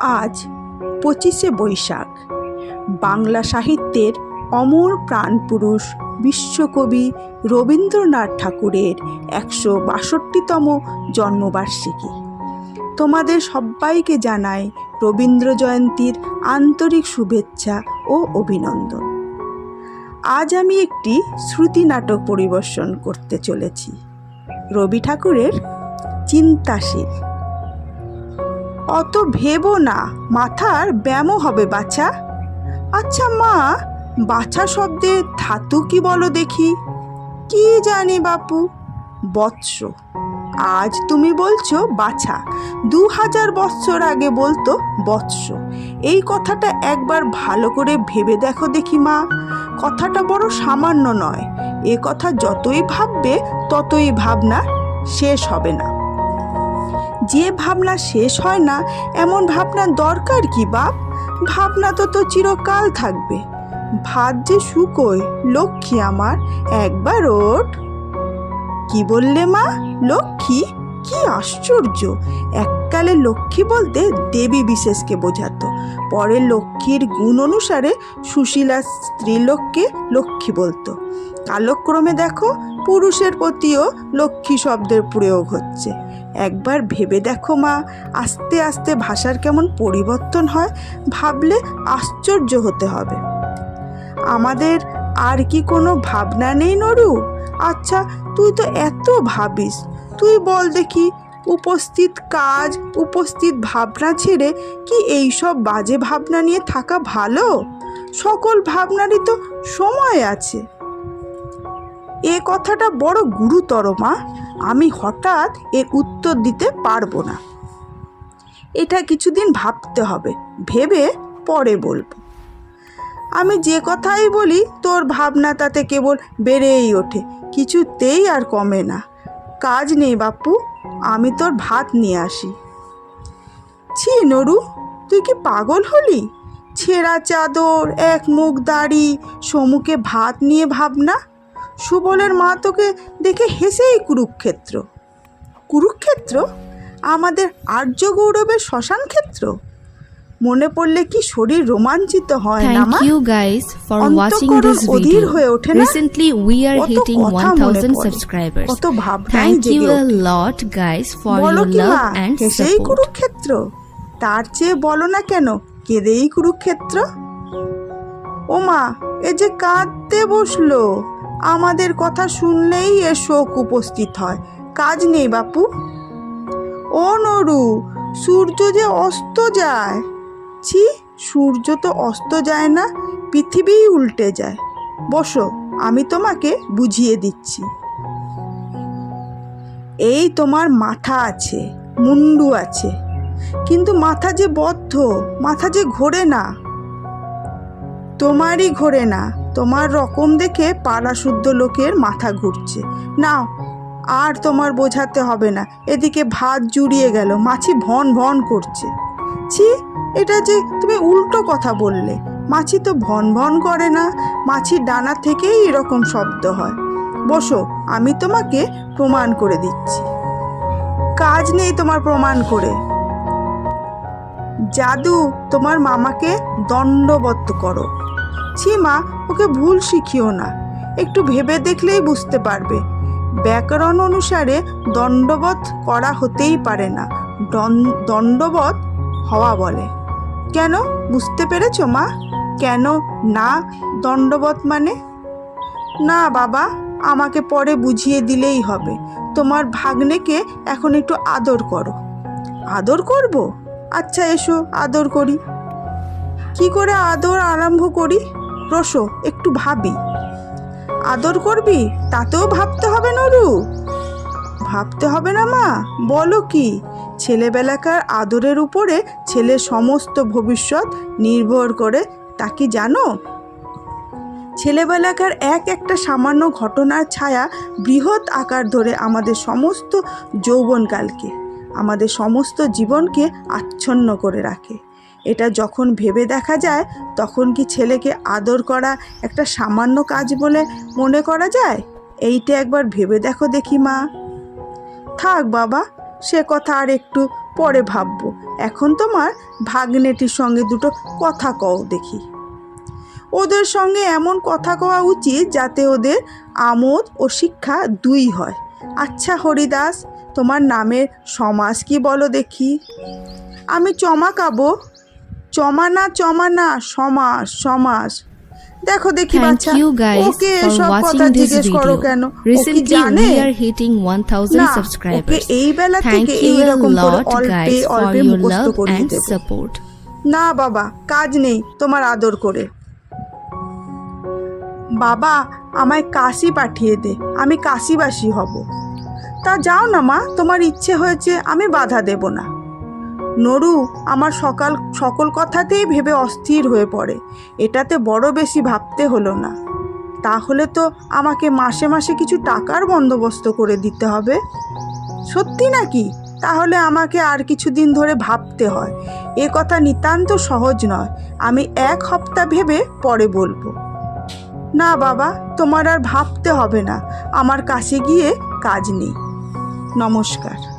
আজ পঁচিশে বৈশাখ। বাংলা সাহিত্যের অমর প্রাণপুরুষ বিশ্বকবি রবীন্দ্রনাথ ঠাকুরের একশো বাষট্টিতম জন্মবার্ষিকী। তোমাদের সবাইকে জানাই রবীন্দ্র জয়ন্তীর আন্তরিক শুভেচ্ছা ও অভিনন্দন। আজ আমি একটি শ্রুতি নাটক পরিবেশন করতে চলেছি। রবি ঠাকুরের চিন্তাশীল। অত ভেবো না, মাথার ব্যায়ামও হবে বাছা। আচ্ছা মা, বাছা শব্দে ধাতু কি বলো দেখি? কি জানি বাপু? বৎস। আজ তুমি বলছো বাছা। দু হাজার বৎসর আগে বলতো বৎস। এই কথাটা একবার ভালো করে ভেবে দেখো দেখি মা। কথাটা বড় সামান্য নয়। এ কথা যতই ভাববে, ততই ভাবনা শেষ হবে না। যে ভাবনা শেষ হয় না, এমন ভাবনার দরকার কি বাপ? ভাবনা তো তো চিরকাল থাকবে। ভাত যে শুকোয়, লক্ষ্মী আমার, একবার ওঠ। কি বললে মা? লক্ষ্মী, কি আশ্চর্য! এককালে লক্ষ্মী বলতে দেবী বিশেষকে বোঝাতো। পরে লক্ষ্মীর গুণ অনুসারে সুশীলা স্ত্রীলোককে লক্ষ্মী বলতো। কালক্রমে দেখো, পুরুষের প্রতিও লক্ষ্মী শব্দের প্রয়োগ হচ্ছে। একবার ভেবে দেখো মা, আস্তে আস্তে ভাষার কেমন পরিবর্তন হয়, ভাবলে আশ্চর্য হতে হবে। আমাদের আর কি কোনো ভাবনা নেই নরু? আচ্ছা তুই তো এত ভাবিস। তুই বল দেখি উপস্থিত কাজ, উপস্থিত ভাবনা ছেড়ে কি এই সব বাজে ভাবনা নিয়ে থাকা ভালো? সকল ভাবনারই তো সময় আছে। এ কথাটা বড় গুরুতর, মা। আমি হঠাৎ এর উত্তর দিতে পারব না। এটা কিছুদিন ভাবতে হবে, ভেবে পরে বলব। আমি যে কথাই বলি, তোর ভাবনা তাতে কেবল বেড়েই ওঠে, কিছুতেই আর কমে না। কাজ নেই, বাপু। আমি তোর ভাত নিয়ে আসি। ছি, নরু, তুই কি পাগল হলি? ছেঁড়া চাদর, এক মুখ দাড়ি সমুকে ভাত নিয়ে ভাবনা। সুবলের মা তোকে দেখে হেসেই কুরুক্ষেত্র। কুরুক্ষেত্র? আমাদের আর্য গৌরবের শ্মশান ক্ষেত্র মনে পড়লে কি শরীর রোমাঞ্চিত হয় না মা for watching অন্তঃকরণ this Adhir video. হয়ে ওঠে না? কত hitting কথা মনে 1000 পড়ে, কত ভাবনাই জেগে for বলো your কি মা love and হেসেই support. কুরুক্ষেত্র? তার চেয়ে বলো না কেন কেঁদেই কুরুক্ষেত্র? ও মা এ যে কাঁদতে বসল আমাদের কথা শুনলেই এ শোক উপস্থিত হয়। কাজ নেই বাপু। ও নরু সূর্য যে অস্ত যায়। ছি, সূর্য তো অস্ত যায় না, পৃথিবীই উল্টে যায়। বসো, আমি তোমাকে বুঝিয়ে দিচ্ছি। এই তোমার মাথা আছে, মুন্ডু আছে। কিন্তু মাথা যে বদ্ধ, মাথা যে ঘোরে না। তোমারই ঘোরে না, তোমার রকম দেখে পাড়া শুদ্ধ লোকের মাথা ঘুরছে। নাও, আর তোমার বোঝাতে হবে না, এদিকে ভাত জুড়িয়ে গেল, মাছি ভন ভন করছে। ছি, এটা যে তুমি উল্টো কথা বললে। মাছি তো ভন ভন করে না মাছির ডানা থেকেই এরকম শব্দ হয়। বসো, আমি তোমাকে প্রমাণ করে দিচ্ছি। কাজ নেই তোমার প্রমাণ করে। জাদু, তোমার মামাকে দণ্ডবদ্ধ করো। ছি মা, ওকে ভুল শিখিও না। একটু ভেবে দেখলেই বুঝতে পারবে। ব্যাকরণ অনুসারে দণ্ডবধ করা হতেই পারে না। দণ্ডবধ হওয়া বলে। কেন? বুঝতে পেরেছ মা? কেন? না দণ্ডবধ মানে? না বাবা, আমাকে পরে বুঝিয়ে দিলেই হবে। তোমার ভাগ্নেকে এখন একটু আদর করো। আদর করব? আচ্ছা এসো, আদর করি। কি করে আদর আরম্ভ করি? রসো, একটু ভাবি। আদর করবি? তাতেও ভাবতে হবে নরু। ভাবতে হবে না মা, বলো কি? ছেলেবেলাকার আদরের উপরে ছেলের সমস্ত ভবিষ্যৎ নির্ভর করে, তা কি জানো? ছেলেবেলাকার এক একটা সামান্য ঘটনার ছায়া বৃহৎ আকার ধরে আমাদের সমস্ত যৌবনকালকে, আমাদের সমস্ত জীবনকে আচ্ছন্ন করে রাখে। এটা যখন ভেবে দেখা যায়, তখন কি ছেলেকে আদর করা একটা সামান্য কাজ বলে মনে করা যায়? এইটা একবার ভেবে দেখো দেখি মা। থাক বাবা সে কথা আর একটু পরে ভাববো। এখন তোমার ভাগ্নেটির সঙ্গে দুটো কথা কও দেখি। ওদের সঙ্গে এমন কথা কওয়া উচিত যাতে ওদের আমোদ ও শিক্ষা দুই হয়। আচ্ছা হরিদাস, তোমার নামের সমাস কি বলো দেখি? আমি চমাকাবো চমানা চমানা সমাস সমাস দেখো দেখি বাচ্চা ওকে সব কথা জিজ্ঞেস করো কেন? Recently, জানে? we are hitting 1000 না ওকে এই বেলা থেকে করে অল্পে অল্পে মুখস্থ করিয়ে দেবো। না বাবা কাজ নেই তোমার আদর করে। বাবা আমায় কাশি পাঠিয়ে দে আমি কাশিবাসী হব। তা যাও না মা তোমার ইচ্ছে হয়েছে আমি বাধা দেব না। নরু আমার সকাল, সকল কথাতেই ভেবে অস্থির হয়ে পড়ে। এটাতে বড় বেশি ভাবতে হলো না। তাহলে তো আমাকে মাসে মাসে কিছু টাকার বন্দোবস্ত করে দিতে হবে? সত্যি নাকি? তাহলে আমাকে আর কিছুদিন ধরে ভাবতে হয়। এ কথা নিতান্ত সহজ নয়। আমি এক সপ্তাহ ভেবে পরে বলব। না বাবা, তোমার আর ভাবতে হবে না। আমার কাছে গিয়ে কাজ নেই। নমস্কার।